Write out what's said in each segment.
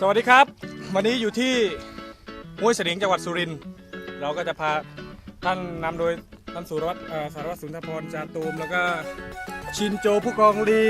สวัสดีครับ วันนี้อยู่ที่ห้วยเสลิงจังหวัดสุรินทร์เราก็จะพาท่านนำโดยท่านสุรวัตรเอ่อสารวัตรสุนทรพรจาตูม แล้วก็ชินโจผู้กองลี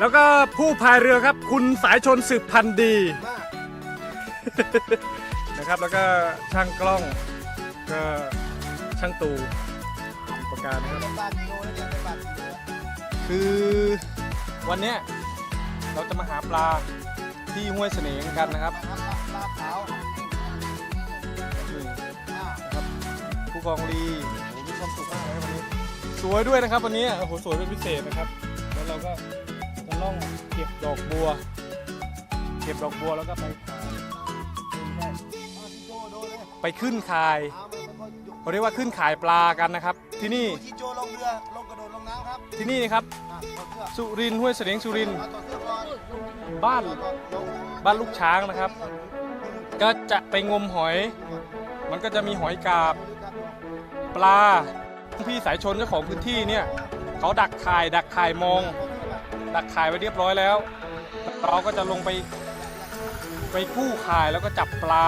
แล้วก็ผู้พายเรือครับ คุณสายชนสืบพันธ์ดี นะครับแล้วก็ช่างกล้องก็ช่างตูอุปการนะครับ เป็นบาทกิโลนะเนี่ยเป็นบาทกิโลคือวันเนี้ยเราจะมาหาปลา ที่ห้วยเสน่ห์กันนะครับนะครับปลาขาวนี่อ่านะครับผู้กองลีโอ้โหมีความสุขมากเลยครับวันนี้ สวยด้วยนะครับวันนี้โอ้โหสวยเป็นพิเศษนะครับ แล้วเราก็จะล่องเก็บดอกบัว เก็บดอกบัวแล้วก็ไปขายเอาชิโจโดนเลยไปขึ้นคายเอามันมันก็ยกเขาเรียกว่าขึ้นขายปลากันนะครับ ที่นี่ชิโจลงเรือลงกระโดดลงน้ำครับที่นี่นะครับอะถอดเสื้อสุรินทร์ห้วยเสน่ห์สุรินทร์ บ้านบ้านลูกช้างนะครับ ก็จะไปงมหอย มันก็จะมีหอยกาบ ปลาพี่สายชนเจ้าของพื้นที่เนี่ยเขาดักข่าย ดักข่ายมอง ดักข่ายไว้เรียบร้อยแล้วเราก็จะลงไปไปกู้ข่ายแล้วก็จับปลา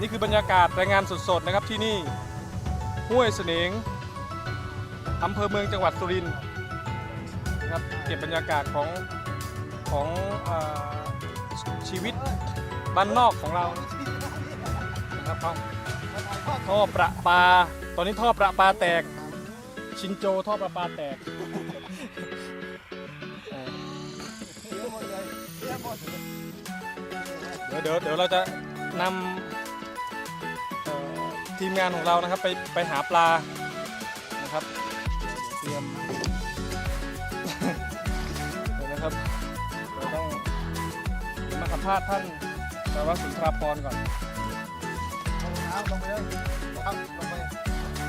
นี่คือบรรยากาศรายงานสดๆนะครับที่นี่ห้วยเสนงอำเภอเมืองจังหวัดสุรินทร์นะครับเก็บบรรยากาศของ ของเออชีวิตบ้านนอกของเรานะครับเอท่อประปา ตอนนี้ท่อประปาแตก ชินโจท่อประปาแตกเดี๋ยวเดี๋ยวเดี๋ยวเราจะนำทีมงานของเรานะครับไปไปหาปลานะครับเตรียมาสัมภาษณ์ท่านสารวัตรสุนทราพรก่อนลงน้ำลงไปเลยครับลงไป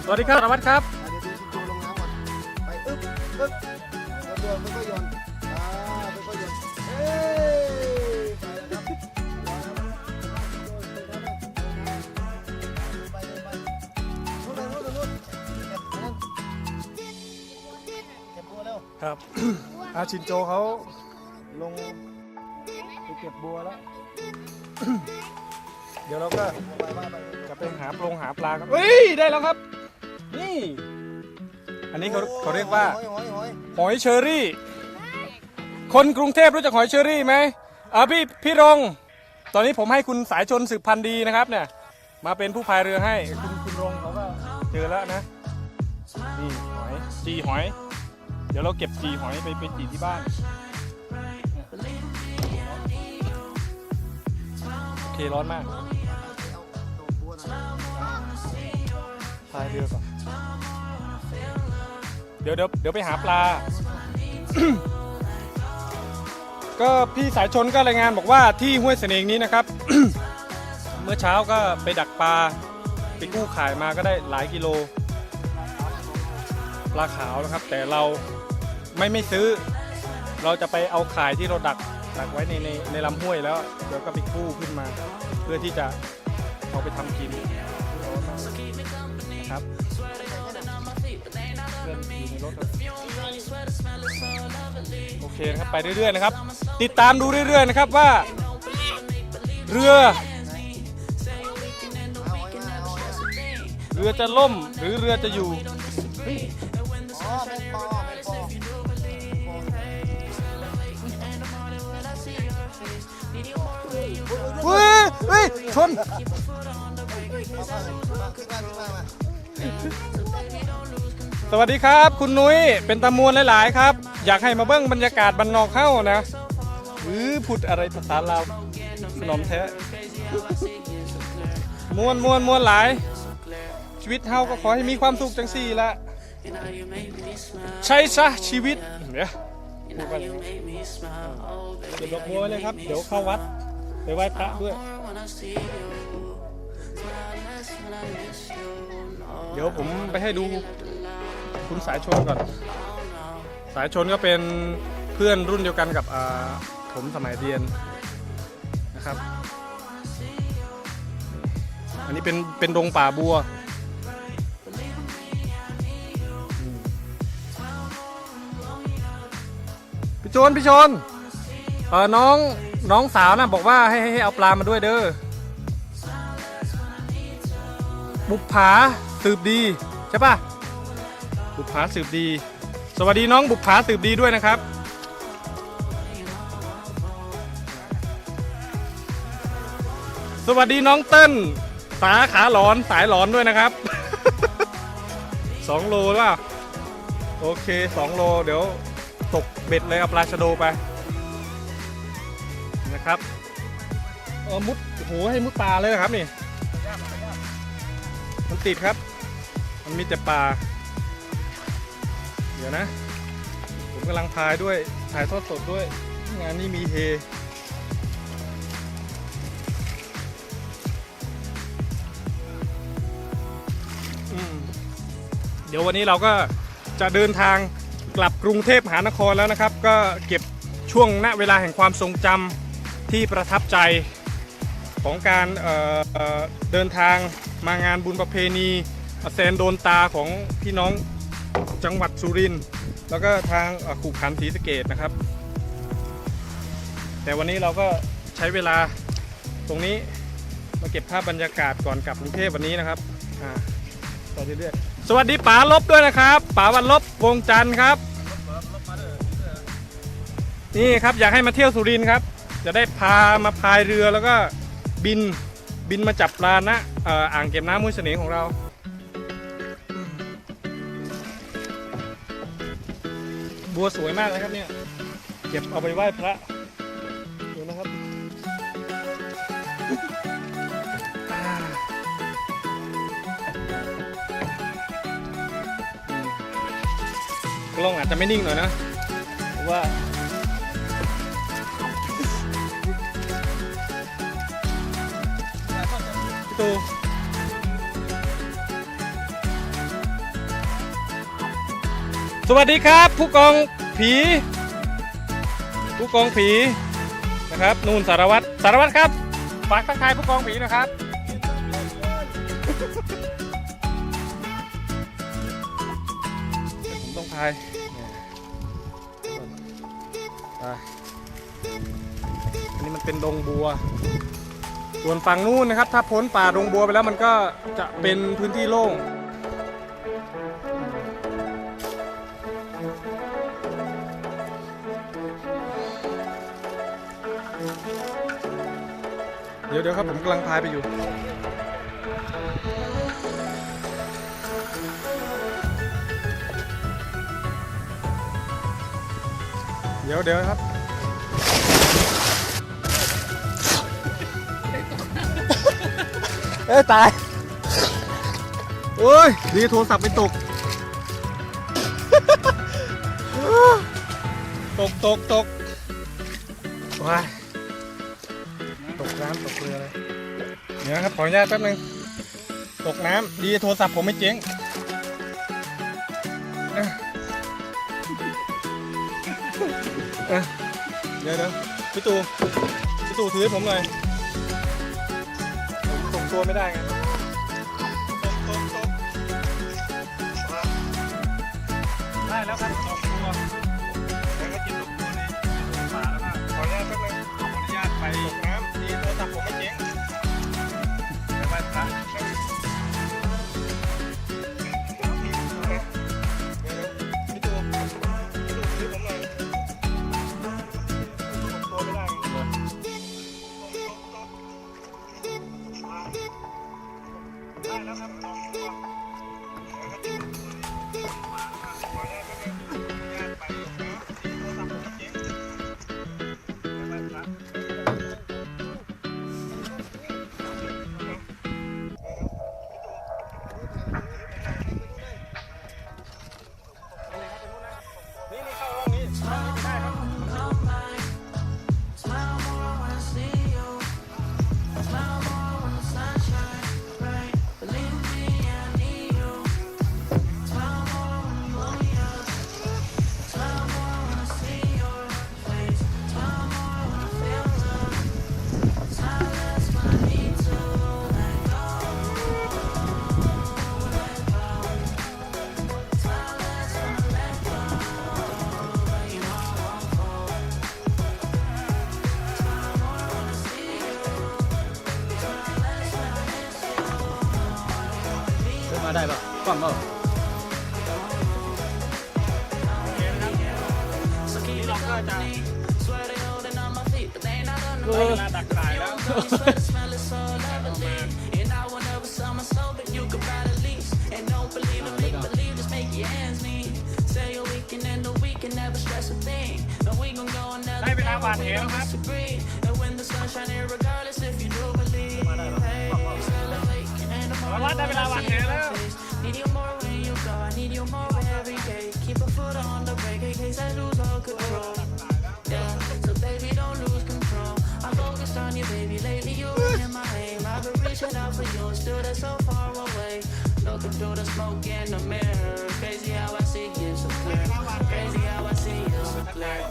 สวัสดีครับสารวัตรครับ อะเดี๋ยวดูชิโจลงน้ำก่อน ไปอึ๊บอึ๊บแล้วเรือมันก็หย่อนอ่ามันก็หย่อนเอ้ยไปแล้วครับไปแล้วครับไปเลยไปนู่นเลยนู่นเลยนู่นเก็บอันนั้นเก็บบัวเร็วครับอาชินโจเขาลงไปเก็บบัวแล้วเดี๋ยวเราก็ไปไปไป จะไปหาปลงหาปลาครับเฮ้ยได้แล้วครับ นี่ อันนี้เขาเขาเรียกว่า หอยหอยหอยหอยเชอรี่ คนกรุงเทพรู้จักหอยเชอรี่ไหมอ่าพี่พี่รง ตอนนี้ผมให้คุณสายชนสืบพันธ์ดีนะครับเนี่ย มาเป็นผู้พายเรือให้ คุณคุณรงเขาก็เจอแล้วนะ นี่หอยจีหอย เดี๋ยวเราเก็บจีหอยไปไปจีที่บ้าน เคร้อนมากเอาดอกบัวหน่อยพายเรือก่อนเดี๋ยวเดี๋ยวเดี๋ยวไปหาปลา ก็พี่สายชนก็รายงานบอกว่าที่ห้วยเสนงนี้นะครับ เมื่อเช้าก็ไปดักปลาไปกู้ข่ายมาก็ได้หลายกิโล ปลาขาวนะครับ แต่เราไม่ไม่ซื้อ เราจะไปเอาข่ายที่เราดัก ดักไว้ในในในลำห้วยแล้วเดี๋ยวก็ไปกู้ขึ้นมา เพื่อที่จะเอาไปทำกินนะครับโอเคนะครับไปเรื่อยๆนะครับ ติดตามดูเรื่อยๆนะครับว่า เรือ เรือจะล่มหรือเรือจะอยู่ อ๋อแม่งปอแม่งปอ เฮ้ยเฮ้ยชนสวัสดีครับ คุณนุ้ยเป็นตะมวลหลาย ๆ ครับ อยากให้มาเบิ้งบรรยากาศบันนอกเข้านะหรือพูดอะไรภาษาลาวสนมแท้มวนมวนมวนหลาย ชีวิตเฮาก็ขอให้มีความสุขจังสี่ละใช่ซะชีวิตเดี๋ยวพูดว่าอย่างนี้เก็บดอกบัวไว้เลยครับ เดี๋ยวเข้าวัด ไปไหว้พระด้วย เดี๋ยวผมไปให้ดูคุณสายชนก่อน สายชนก็เป็นเพื่อนรุ่นเดียวกันกับผมสมัยเรียนนะครับ อันนี้เป็นเป็นดงป่าบัวพี่โจนพี่โจน เออน้องน้องสาวนะบอกว่าให้ให้เอาปลามาด้วยเด้อบุปผาสืบดีใช่ปะบุปผาสืบดี สวัสดีน้องบุปผาสืบดีด้วยนะครับ สวัสดีน้องเติ้ลสาขาหลอนสายหลอนด้วยนะครับสองโลหรือเปล่าโอเคสองโลเดี๋ยวตกเบ็ดเลยเอาปลาชะโดไป นะครับเออมุดโหให้มุดปลาเลยนะครับนี่มันติดครับ มันมีแต่ปลาเดี๋ยวนะ ผมกำลังพายด้วยถ่ายทอดสดด้วย งานนี้มีเฮเดี๋ยววันนี้เราก็จะเดินทางกลับกรุงเทพมหานครแล้วนะครับ ก็เก็บช่วงณเวลาแห่งความทรงจำ ที่ประทับใจของการเเเดินทางมางานบุญประเพณีแซนโดนตาของพี่น้องจังหวัดสุรินทร์แล้วก็ทางเอ่ขุขันศรีสะเกดนะครับ แต่วันนี้เราก็ใช้เวลาตรงนี้มาเก็บภาพบรรยากาศก่อนกลับกรุงเทพวันนี้นะครับต่อเรื่อยๆสวัสดีป๋าลบด้วยนะครับป๋าวันลบวงจันทร์ครับ นี่ครับอยากให้มาเที่ยวสุรินทร์ครับ จะได้พามาพายเรือแล้วก็บินบินมาจับปลานะอ่ออ่างเก็บน้ำมุ้ยเสน่ห์ของเราบัวสวยมากนะครับเนี่ยเก็บเอาไปไหว้พระดูนะครับกล้องอาจจะไม่นิ่งหน่อยนะเพราะว่า ตูสวัสดีครับ ผู้กองผี ผู้กองผีนะครับนู่นสารวัตรสารวัตรครับฝากทักทายผู้กองผีนะครับ ผมต้องพายเนี่ยไปอันนี้มันเป็นดงบัว ส่วนฝั่งนู้นนะครับ ถ้าพ้นป่าดงบัวไปแล้วมันก็จะเป็นพื้นที่โล่งเดี๋ยวเดี๋ยวครับผมกำลังพายไปอยู่ เดี๋ยวเดี๋ยวครับ เอ้ยตาย โอ้ย ดีโทรศัพท์ไปตก ตกตกตกว้ายตกน้ำตกเรือเลยเดี๋ยวนะครับ ขออนุญาตแป๊บนึง ตกน้ำดีโทรศัพท์ผมไม่เจ๊งเอ้ยเอ้ยเดี๋ยวเดี๋ยวพี่ตูพี่ตูถือให้ผมหน่อยผมส่ง ตัวไม่ได้ไงได้แล้วครับ ได้เวลาหวานแหแล้วครับมาวัดได้เวลาหวานแหแล้ว Need you more when you go. I need you more so far away. No the smoke in the mirror. Crazy how I see you so clear. Crazy how I see you so clear.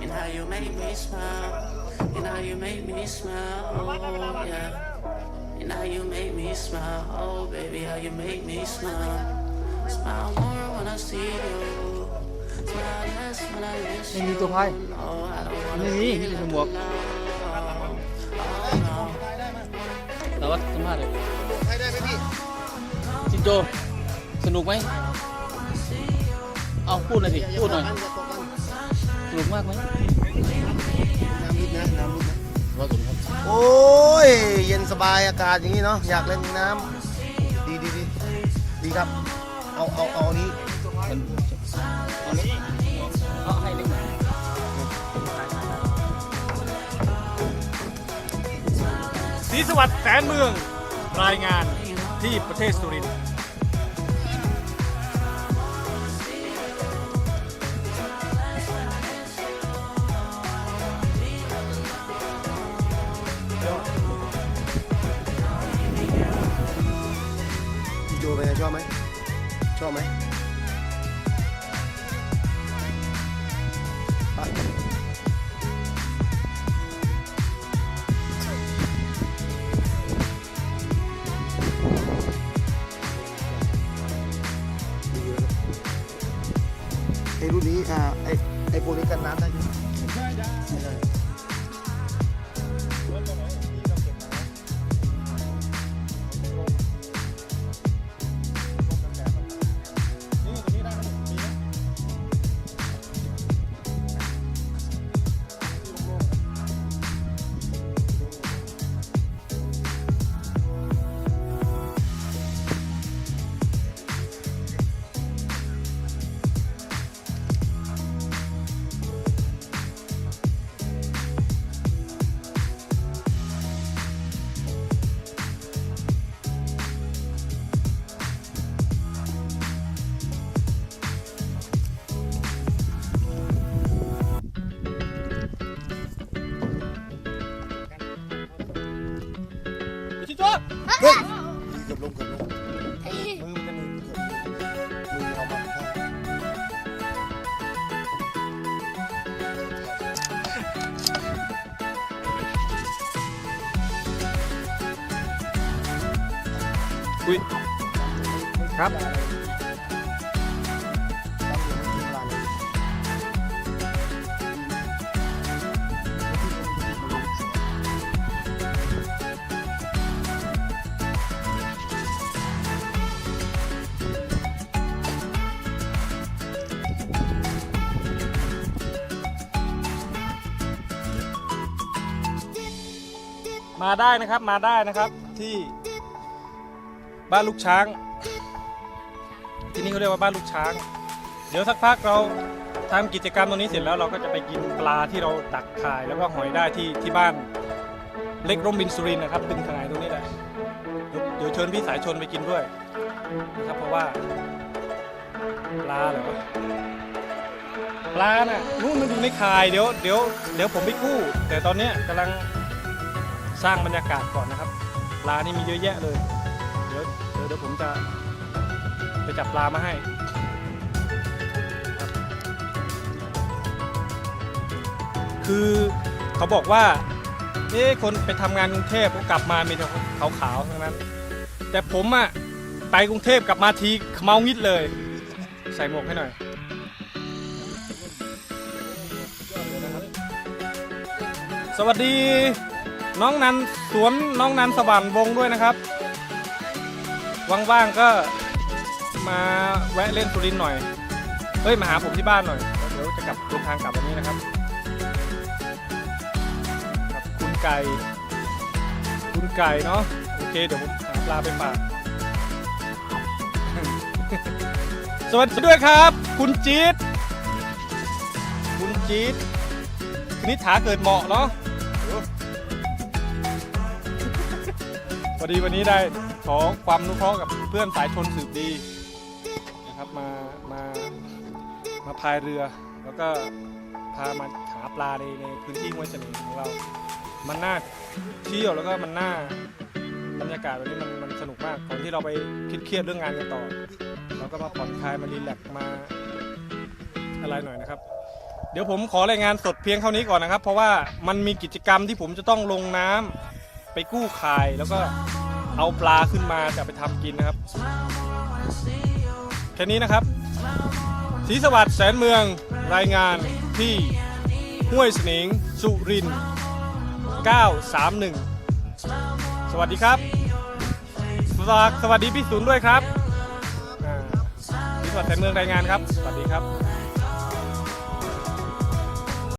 And how you make me smile. And how you make me smile. Oh, yeah. And how you make me smile. Oh, baby, how you make me smile. Smile more when I see you. Smile less when I miss you. Oh, I don't want to แต่ว่าสัมภาษณ์เลยใครได้ไหมพี่จินโจสนุกไหมเอาพูดหน่อยสิพูดหน่อยอย่าตกกันสนุกมากไหมน้ำลึกนะน้ำลึกนะว่าสนุกครับโอ้ยเย็นสบายอากาศอย่างนี้เนาะอยากเล่นน้ำดีดีดีดีครับเอาเอาเอาอันนี้มัน ศรีสวัสดิ์แสนเมืองรายงานที่ประเทศสุรินทร์พี่โจเป็นไงชอบไหมชอบไหม รุ่นนี้อ่าไอไอโฟนนี้กันน้ำได้ อุ้ยครับมาได้นะครับมาได้นะครับที่ บ้านลูกช้าง ที่นี่เขาเรียกว่าบ้านลูกช้าง เดี๋ยวสักพักเราทำกิจกรรมตรงนี้เสร็จแล้วเราก็จะไปกินปลาที่เราดักถ่ายแล้วก็หอยได้ที่ที่บ้านเล็กร่มบินสุรินนะครับตึงทนายตรงนี้แหละเดี๋ยวเชิญพี่สายชนไปกินด้วยนะครับเพราะว่าปลาเหรอปลาน่ะนู่นมันอยู่ในข่ายเดี๋ยวเดี๋ยวเดี๋ยวผมไปกู้ แต่ตอนนี้กำลังสร้างบรรยากาศก่อนนะครับ ปลานี่มีเยอะแยะเลย เดี๋ยวผมจะไปจับปลามาให้คือเขาบอกว่าเอ๊คนไปทำงานกรุงเทพก็กลับมามีแต่ขาวๆทั้งนั้น แต่ผมอะไปกรุงเทพกลับมาทีเมางิดเลย ใส่หมวกให้หน่อยสวัสดีน้องนันสวนน้องนันสว่างวงด้วยนะครับ ว่างๆก็มาแวะเล่นสุรินทร์หน่อย เฮ้ย มาหาผมที่บ้านหน่อย เดี๋ยวจะกลับเดินทางกลับวันนี้นะครับครับคุณไก่ คุณไก่เนาะ โอเค เดี๋ยวผมหาปลาไปฝากสวัสดีด้วยครับ คุณจี๊ด คุณจี๊ดคณิษฐาเกิดเหมาะเนาะพอดีวันนี้ได้ ขอความนุเคราะห์กับเพื่อนสายชนสืบดีนะครับมามามาพายเรือ แล้วก็พามาหาปลาในในพื้นที่ห้วยเสน่ห์ของเรา มันน่าเที่ยวแล้วก็มันน่าบรรยากาศวันนี้มันมันสนุกมากก่อนที่เราไปคิดเครียดเรื่องงานกันต่อเราก็มาผ่อนคลายมารีแลกมาอะไรหน่อยนะครับ เดี๋ยวผมขอรายงานสดเพียงเท่านี้ก่อนนะครับ เพราะว่ามันมีกิจกรรมที่ผมจะต้องลงน้ำไปกู้ข่ายแล้วก็ เอาปลาขึ้นมาจะไปทำกินนะครับ แค่นี้นะครับศรีสวัสดิ์แสนเมืองรายงานที่ห้วยสนิงสุรินทร์931 สวัสดีครับฝากสวัสดีพี่ศูนย์ด้วยครับศรีสวัสดิ์แสนเมืองรายงานครับ สวัสดีครับ